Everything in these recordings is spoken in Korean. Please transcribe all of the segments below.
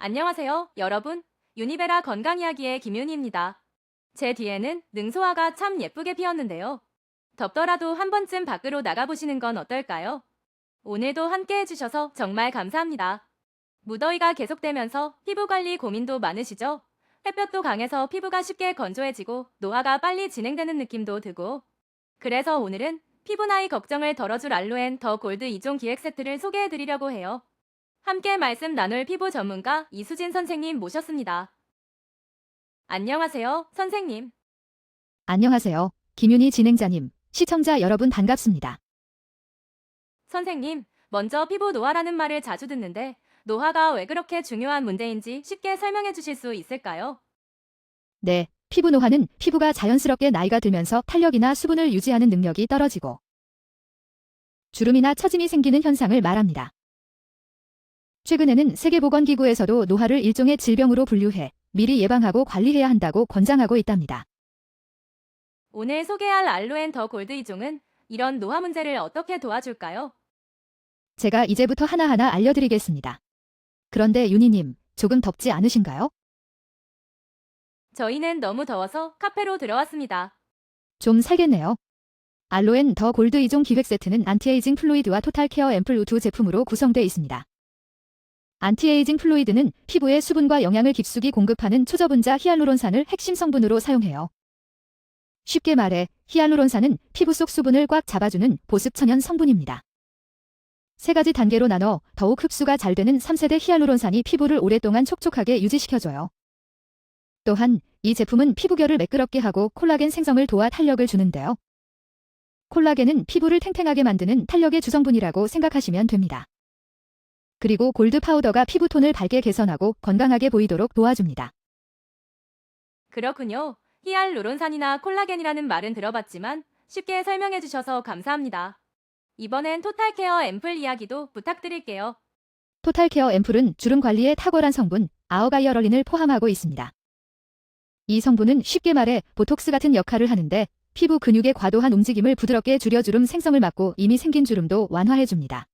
안녕하세요, 여러분. 유니베라 건강 이야기의 김윤희입니다. 제 뒤에는 능소화가 참 예쁘게 피었는데요. 덥더라도 한 번쯤 밖으로 나가보시는 건 어떨까요? 오늘도 함께 해주셔서 정말 감사합니다. 무더위가 계속되면서 피부 관리 고민도 많으시죠? 햇볕도 강해서 피부가 쉽게 건조해지고 노화가 빨리 진행되는 느낌도 들고 그래서 오늘은 피부 나이 걱정을 덜어줄 알로엔 더 골드 2종 기획 세트를 소개해드리려고 해요. 함께 말씀 나눌 피부 전문가 이수진 선생님 모셨습니다. 안녕하세요, 선생님. 안녕하세요. 김윤희 진행자님, 시청자 여러분 반갑습니다. 선생님, 먼저 피부 노화라는 말을 자주 듣는데 노화가 왜 그렇게 중요한 문제인지 쉽게 설명해 주실 수 있을까요? 네, 피부 노화는 피부가 자연스럽게 나이가 들면서 탄력이나 수분을 유지하는 능력이 떨어지고 주름이나 처짐이 생기는 현상을 말합니다. 최근에는 세계보건기구에서도 노화를 일종의 질병으로 분류해 미리 예방하고 관리해야 한다고 권장하고 있답니다. 오늘 소개할 알로엔 더 골드 2종은 이런 노화 문제를 어떻게 도와줄까요? 제가 이제부터 하나하나 알려드리겠습니다. 그런데 윤희님, 조금 덥지 않으신가요? 저희는 너무 더워서 카페로 들어왔습니다. 좀 살겠네요. 알로엔 더 골드 2종 기획 세트는 안티에이징 플루이드와 토탈 케어 앰플 우2 제품으로 구성되어 있습니다. 안티에이징 플루이드는 피부에 수분과 영양을 깊숙이 공급하는 초저분자 히알루론산을 핵심 성분으로 사용해요. 쉽게 말해 히알루론산은 피부 속 수분을 꽉 잡아주는 보습 천연 성분입니다. 세 가지 단계로 나눠 더욱 흡수가 잘 되는 3세대 히알루론산이 피부를 오랫동안 촉촉하게 유지시켜줘요. 또한 이 제품은 피부결을 매끄럽게 하고 콜라겐 생성을 도와 탄력을 주는데요. 콜라겐은 피부를 탱탱하게 만드는 탄력의 주성분이라고 생각하시면 됩니다. 그리고 골드 파우더가 피부톤을 밝게 개선하고 건강하게 보이도록 도와줍니다. 그렇군요. 히알루론산이나 콜라겐이라는 말은 들어봤지만 쉽게 설명해 주셔서 감사합니다. 이번엔 토탈 케어 앰플 이야기도 부탁드릴게요. 토탈 케어 앰플은 주름 관리에 탁월한 성분 아오가이어럴린을 포함하고 있습니다. 이 성분은 쉽게 말해 보톡스 같은 역할을 하는데 피부 근육의 과도한 움직임을 부드럽게 줄여 주름 생성을 막고 이미 생긴 주름도 완화해 줍니다.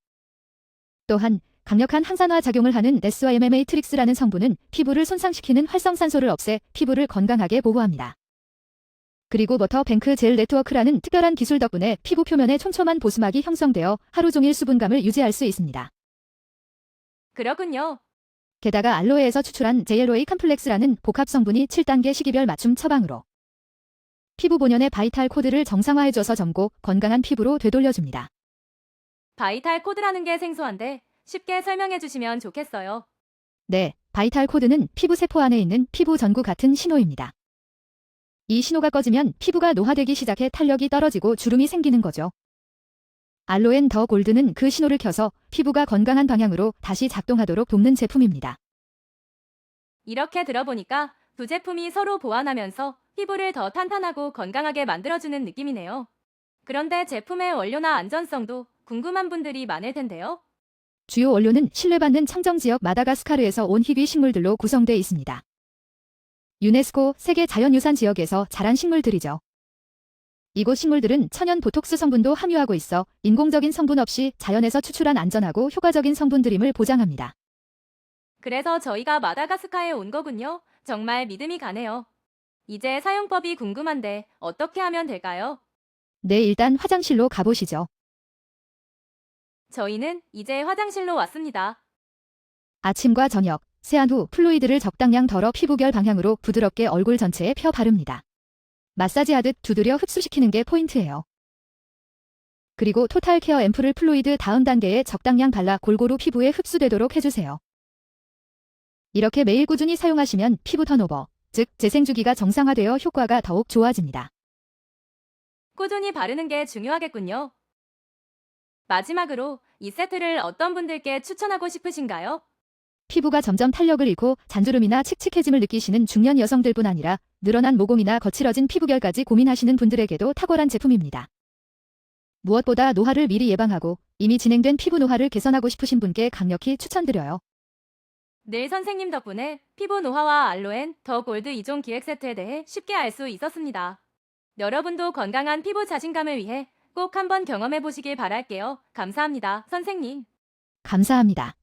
또한 강력한 항산화 작용을 하는 SYMMA 트릭스라는 성분은 피부를 손상시키는 활성산소를 없애 피부를 건강하게 보호합니다. 그리고 버터 뱅크 젤 네트워크라는 특별한 기술 덕분에 피부 표면에 촘촘한 보습막이 형성되어 하루 종일 수분감을 유지할 수 있습니다. 그렇군요. 게다가 알로에에서 추출한 JLOA 컴플렉스라는 복합 성분이 7단계 시기별 맞춤 처방으로 피부 본연의 바이탈 코드를 정상화해줘서 젊고 건강한 피부로 되돌려줍니다. 바이탈 코드라는 게 생소한데 쉽게 설명해 주시면 좋겠어요. 네, 바이탈 코드는 피부 세포 안에 있는 피부 전구 같은 신호입니다. 이 신호가 꺼지면 피부가 노화되기 시작해 탄력이 떨어지고 주름이 생기는 거죠. 알로엔 더 골드는 그 신호를 켜서 피부가 건강한 방향으로 다시 작동하도록 돕는 제품입니다. 이렇게 들어보니까 두 제품이 서로 보완하면서 피부를 더 탄탄하고 건강하게 만들어주는 느낌이네요. 그런데 제품의 원료나 안전성도 궁금한 분들이 많을 텐데요. 주요 원료는 신뢰받는 청정지역 마다가스카르에서 온 희귀 식물들로 구성되어 있습니다. 유네스코 세계 자연유산 지역에서 자란 식물들이죠. 이곳 식물들은 천연 보톡스 성분도 함유하고 있어 인공적인 성분 없이 자연에서 추출한 안전하고 효과적인 성분들임을 보장합니다. 그래서 저희가 마다가스카에 온 거군요. 정말 믿음이 가네요. 이제 사용법이 궁금한데 어떻게 하면 될까요? 네, 일단 화장실로 가보시죠. 저희는 이제 화장실로 왔습니다. 아침과 저녁, 세안 후 플루이드를 적당량 덜어 피부결 방향으로 부드럽게 얼굴 전체에 펴 바릅니다. 마사지하듯 두드려 흡수시키는 게 포인트예요. 그리고 토탈 케어 앰플을 플루이드 다음 단계에 적당량 발라 골고루 피부에 흡수되도록 해주세요. 이렇게 매일 꾸준히 사용하시면 피부 턴오버, 즉 재생주기가 정상화되어 효과가 더욱 좋아집니다. 꾸준히 바르는 게 중요하겠군요. 마지막으로 이 세트를 어떤 분들께 추천하고 싶으신가요? 피부가 점점 탄력을 잃고 잔주름이나 칙칙해짐을 느끼시는 중년 여성들뿐 아니라 늘어난 모공이나 거칠어진 피부결까지 고민하시는 분들에게도 탁월한 제품입니다. 무엇보다 노화를 미리 예방하고 이미 진행된 피부 노화를 개선하고 싶으신 분께 강력히 추천드려요. 늘 선생님 덕분에 피부 노화와 알로엔 더 골드 2종 기획 세트에 대해 쉽게 알 수 있었습니다. 여러분도 건강한 피부 자신감을 위해 꼭 한번 경험해 보시길 바랄게요. 감사합니다, 선생님. 감사합니다.